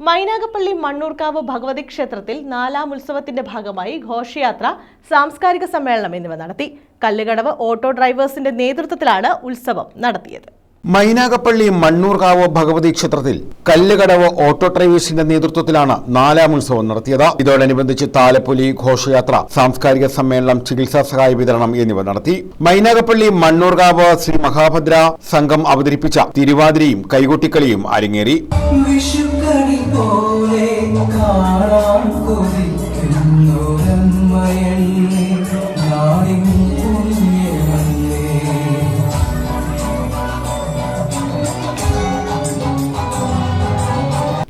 മൈനാഗപ്പള്ളി മണ്ണൂർക്കാവ് ഭഗവതി ക്ഷേത്രത്തിൽ നാലാം ഉത്സവത്തിന്റെ ഭാഗമായി ഘോഷയാത്ര സാംസ്കാരിക സമ്മേളനം എന്നിവ നടത്തി. കല്ലുകടവ് ഓട്ടോ ഡ്രൈവേഴ്സിന്റെ നേതൃത്വത്തിലാണ് ഉത്സവം നടത്തിയത്. മൈനാഗപ്പള്ളി മണ്ണൂർകാവ് ഭഗവതി ക്ഷേത്രത്തിൽ കല്ലുകടവ് ഓട്ടോ ഡ്രൈവേഴ്സിന്റെ നേതൃത്വത്തിലാണ് നാലാം ഉത്സവം നടത്തിയത്. ഇതോടനുബന്ധിച്ച് താലപ്പൊലി ഘോഷയാത്ര സാംസ്കാരിക സമ്മേളനം ചികിത്സാ സഹായ വിതരണം എന്നിവ നടത്തി. മൈനാഗപ്പള്ളി മണ്ണൂർകാവ് ശ്രീ മഹാഭദ്ര സംഘം അവതരിപ്പിച്ച തിരുവാതിരയും കൈകൊട്ടിക്കളിയും അരങ്ങേറി. പോലെ കാണാൻ കൊതിക്കുന്നൊരമ്മയല്ലേ നാടിൻ പുണ്യമല്ലേ.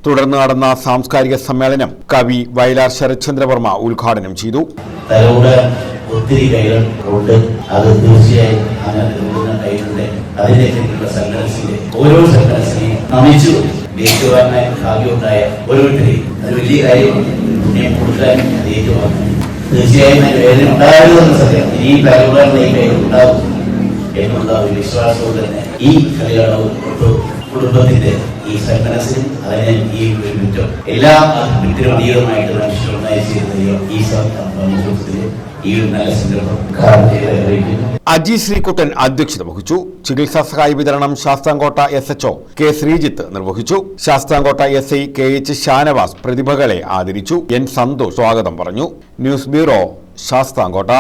തുടർന്ന് നടന്ന സാംസ്കാരിക സമ്മേളനം കവി വയലാർ ശരത്ചന്ദ്രവർമ്മ ഉദ്ഘാടനം ചെയ്തു. ഒത്തിരി കൈകൾ ഉണ്ട് അത് തീർച്ചയായും അങ്ങനെ കൈകളുടെ ഓരോ സംഘടനസിനെയും നമിച്ചു. ദേശീയവാനായ ഭാഗ്യമുണ്ടായ ഓരോരുത്തരെയും അത് വലിയ കാര്യമാണ് പുണ്യം കൊടുക്കാൻ അത് തീർച്ചയായും അതിന് വേദന ഉണ്ടാകുമെന്ന് സത്യം ഈ കൈകൾ ഉണ്ടാകും എന്നുള്ള ഒരു വിശ്വാസവും തന്നെ. ഈ കല്യാണവും കുടുംബത്തിന്റെ ഈ സന്മനസ്സിനും അതിനെ ഈ ഒരു മുറ്റം. എല്ലാ കുറ്റവും മനുഷ്യർ അജി ശ്രീകുട്ടൻ അധ്യക്ഷത വഹിച്ചു. ചികിത്സാ സഹായ വിതരണം Sasthamcotta S H O K Sreejith നിർവഹിച്ചു. Sasthamcotta S I K H Shanavas പ്രതിഭകളെ ആദരിച്ചു. എൻ സന്തോഷ് സ്വാഗതം പറഞ്ഞു. News bureau Sasthamcotta.